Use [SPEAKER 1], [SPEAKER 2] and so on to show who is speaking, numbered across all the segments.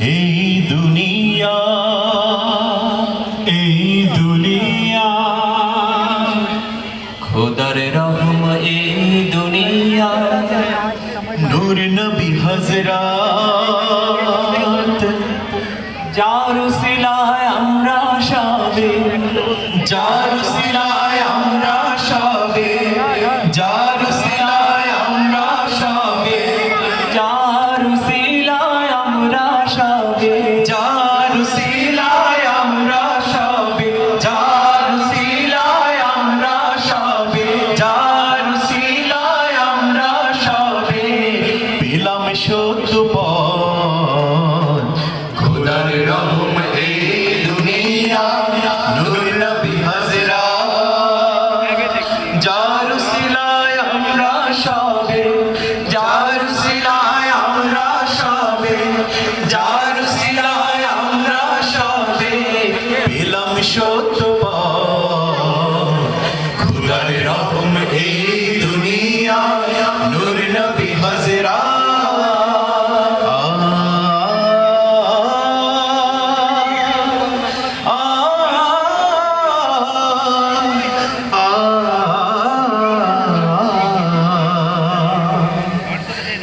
[SPEAKER 1] এই দুনিয়া দুনিয়া
[SPEAKER 2] রহম এই দুনিয়া।
[SPEAKER 1] নূর নবী হজরাত এই দুনিয়া নূর নবী হজরা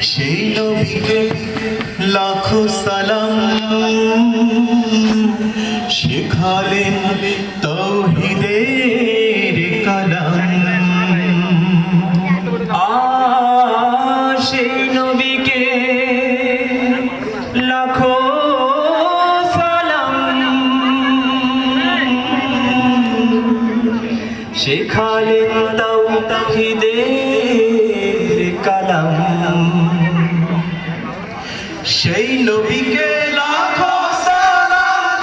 [SPEAKER 1] সেই নবীকে লাখো সালাম। শেখালেন
[SPEAKER 2] শেখালেন তাও তাহিদের কালাম।
[SPEAKER 1] সেই নবীকে লাখো সালাম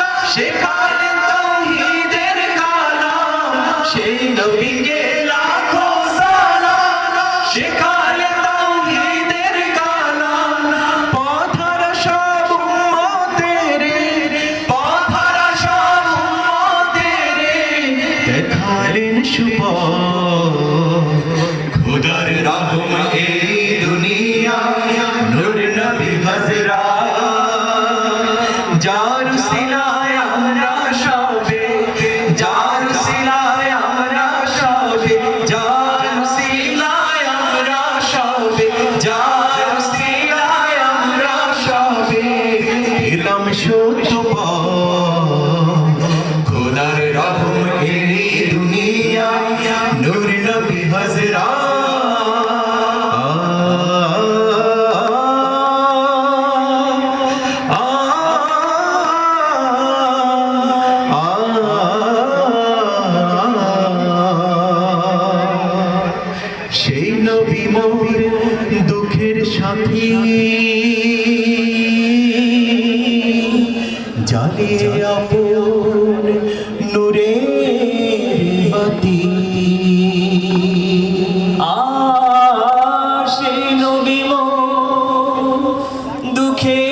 [SPEAKER 1] সেই নবী মোর দুঃখের সাথী। জালিয়ে আপন নূরে বাতি।
[SPEAKER 2] সেই নবী মো দুঃখের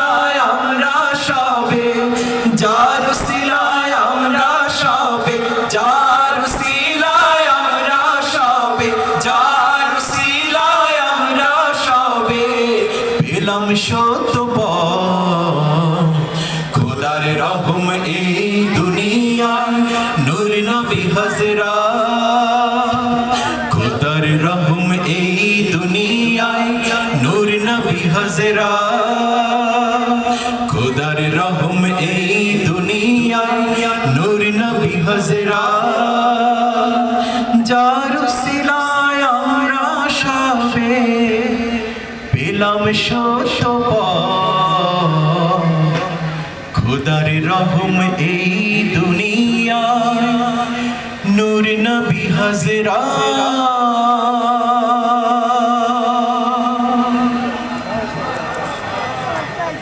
[SPEAKER 1] পেলাম সত্য। খোদার রহম এই দুনিয়া নূর নবী হজরা। খোদার রহম এই দুনিয়ায়, নূর নবী হজরা। খোদার রহম এই দুনিয়ায়, নূর নবী হজরা। শত খোদার রহম এই দুনিয়া নূর নবী হাজরা।